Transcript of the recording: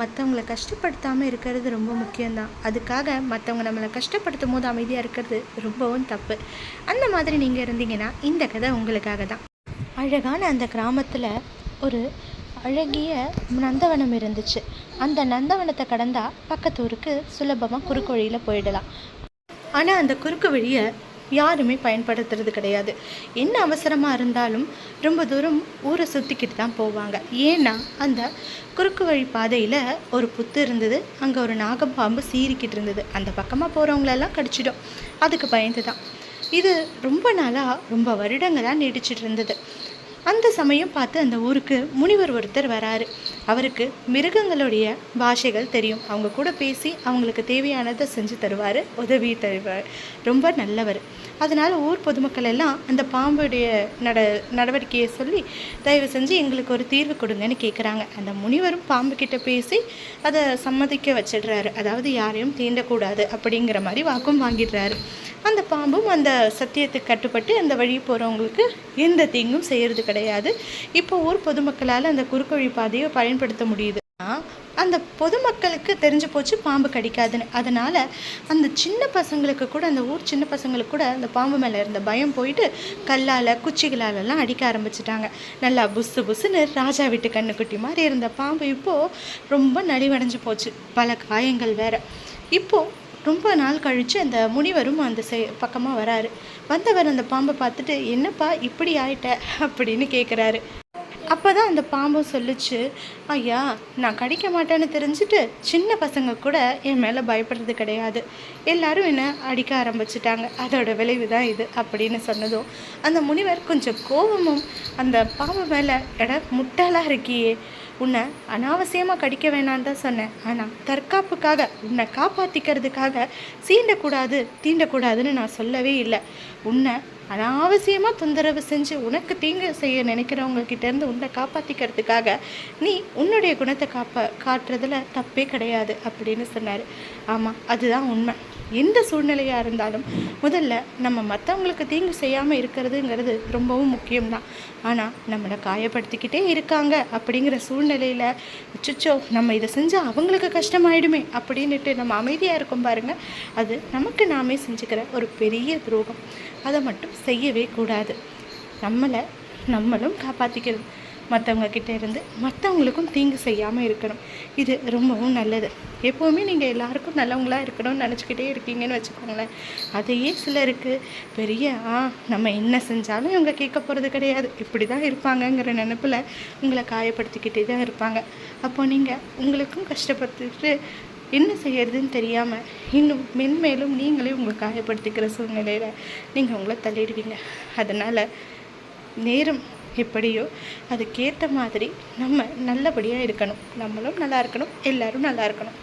மற்றவங்கள கஷ்டப்படுத்தாமல் இருக்கிறது ரொம்ப முக்கியம்தான். அதுக்காக மற்றவங்க நம்மளை கஷ்டப்படுத்தும் போது அமைதியாக இருக்கிறது ரொம்பவும் தப்பு. அந்த மாதிரி நீங்கள் இருந்தீங்கன்னா இந்த கதை உங்களுக்காக தான். அழகான அந்த கிராமத்தில் ஒரு அழகிய நந்தவனம் இருந்துச்சு. அந்த நந்தவனத்தை கடந்தால் பக்கத்து ஊருக்கு சுலபமாக குறுக்கு வழியில் போயிடலாம். ஆனால் அந்த குறுக்கு வழியை யாருமே பயன்படுத்துறது கிடையாது. என்ன அவசரமாக இருந்தாலும் ரொம்ப தூரம் ஊரை சுற்றிக்கிட்டு தான் போவாங்க. ஏன்னா அந்த குறுக்கு வழி பாதையில் ஒரு புத்து இருந்தது. அங்கே ஒரு நாகப்பாம்பு சீறிக்கிட்டு இருந்தது. அந்த பக்கமாக போகிறவங்களெல்லாம் கடிச்சிடும். அதுக்கு பயந்து தான் இது ரொம்ப நாளாக ரொம்ப வருடங்களாக நீடிச்சிட்டு இருந்தது. அந்த சமயம் பார்த்து அந்த ஊருக்கு முனிவர் ஒருத்தர் வராரு. அவருக்கு மிருகங்களுடைய பாஷைகள் தெரியும். அவங்க கூட பேசி அவங்களுக்கு தேவையானதை செஞ்சு தருவார் உதவி தருவார். ரொம்ப நல்லவர். அதனால் ஊர் பொதுமக்கள் எல்லாம் அந்த பாம்புடைய நட நடவடிக்கையை சொல்லி தயவு செஞ்சு எங்களுக்கு ஒரு தீர்வு கொடுங்கன்னு கேட்குறாங்க அந்த முனிவரும் பாம்பு கிட்ட பேசி அதை சம்மதிக்க வச்சிடுறாரு. அதாவது யாரையும் தீண்டக்கூடாது அப்படிங்கிற மாதிரி வாக்கும் வாங்கிடுறாரு. அந்த பாம்பும் அந்த சத்தியத்துக்கு கட்டுப்பட்டு அந்த வழி போகிறவங்களுக்கு எந்த தீங்கும் செய்கிறது கிடையாது. இப்போ ஊர் பொதுமக்களால் அந்த குறுக்குழி பாதையை பயன்படுத்த முடியுது. அந்த பொதுமக்களுக்கு தெரிஞ்சு போச்சு பாம்பு கடிக்காதுன்னு. அதனால் அந்த சின்ன பசங்களுக்கு கூட அந்த ஊர் சின்ன பசங்களுக்கு கூட அந்த பாம்பு மேலே இருந்த பயம் போயிட்டு கல்லால் குச்சிகளாலெல்லாம் அடிக்க ஆரம்பிச்சிட்டாங்க. நல்லா புஸ்ஸு புஸ்ஸுன்னு ராஜா வீட்டு கண்ணுக்குட்டி மாதிரி இருந்த பாம்பு இப்போது ரொம்ப நலிவடைஞ்சு போச்சு. பல காயங்கள் வேறு. இப்போது ரொம்ப நாள் கழித்து அந்த முனிவரும் அந்த செ பக்கமாக வராரு. வந்தவர் அந்த பாம்பை பார்த்துட்டு என்னப்பா இப்படி ஆயிட்ட? அப்படின்னு கேட்குறாரு அப்போ தான் அந்த பாம்பும் சொல்லுச்சு ஐயா நான் கடிக்க மாட்டேன்னு தெரிஞ்சுட்டு சின்ன பசங்க கூட என் மேலே பயப்படுறது கிடையாது. எல்லாரும் என்னை அடிக்க ஆரம்பிச்சிட்டாங்க. அதோட விளைவு தான் இது அப்படின்னு சொன்னதும் அந்த முனிவர் கொஞ்சம் கோபமும் அந்த பாம்பு மேலே எட முட்டாளாக இருக்கியே உன்னை அனாவசியமாக கடிக்க வேணான்னு தான் சொன்னேன். ஆனால் தற்காப்புக்காக உன்னை காப்பாற்றிக்கிறதுக்காக சீண்டக்கூடாது தீண்டக்கூடாதுன்னு நான் சொல்லவே இல்லை. உன்னை அனாவசியமாக தொந்தரவு செஞ்சு உனக்கு தீங்கு செய்ய நினைக்கிறவங்க கிட்டேருந்து உன்னை காப்பாற்றிக்கிறதுக்காக நீ உன்னுடைய குணத்தை காப்பா காட்டுறதுல தப்பே கிடையாது அப்படின்னு சொன்னார். ஆமாம் அதுதான் உண்மை. எந்த சூழ்நிலையாக இருந்தாலும் முதல்ல நம்ம மற்றவங்களுக்கு தீங்கு செய்யாமல் இருக்கிறதுங்கிறது ரொம்பவும் முக்கியம்தான். ஆனால் நம்மளை காயப்படுத்திக்கிட்டே இருக்காங்க அப்படிங்கிற சூழ்நிலையில் அச்சோ நம்ம இதை செஞ்சால் அவங்களுக்கு கஷ்டமாயிடுமே அப்படின்ட்டு நம்ம அமைதியாக இருக்கும் பாருங்கள் அது நமக்கு நாமே செஞ்சுக்கிற ஒரு பெரிய துரோகம். அதை மட்டும் செய்யவே கூடாது. நம்மளை நம்மளும் காப்பாற்றிக்கிறது மற்றவங்க கிட்டே இருந்து மற்றவங்களுக்கும் தீங்கு செய்யாமல் இருக்கணும். இது ரொம்பவும் நல்லது. எப்போவுமே நீங்கள் எல்லாருக்கும் நல்லவங்களாக இருக்கணும்னு நினச்சிக்கிட்டே இருக்கீங்கன்னு வச்சுக்கோங்களேன். அதையே சிலருக்கு பெரிய ஆ நம்ம என்ன செஞ்சாலும் இவங்க கேட்க போகிறது கிடையாது. இப்படி தான் இருப்பாங்கங்கிற நினப்பில் உங்களை காயப்படுத்திக்கிட்டே தான் இருப்பாங்க. அப்போது நீங்கள் உங்களுக்கும் கஷ்டப்பட்டுட்டு என்ன செய்யறதுன்னு தெரியாமல் இன்னும் மென்மேலும் நீங்களே உங்களை காயப்படுத்திக்கிற சூழ்நிலையில் நீங்கள் உங்களை தள்ளிடுவீங்க. அதனால் நேரம் எப்படியோ அதுக்கேற்ற மாதிரி நம்ம நல்லபடியாக இருக்கணும். நம்மளும் நல்லா இருக்கணும். எல்லோரும் நல்லா இருக்கணும்.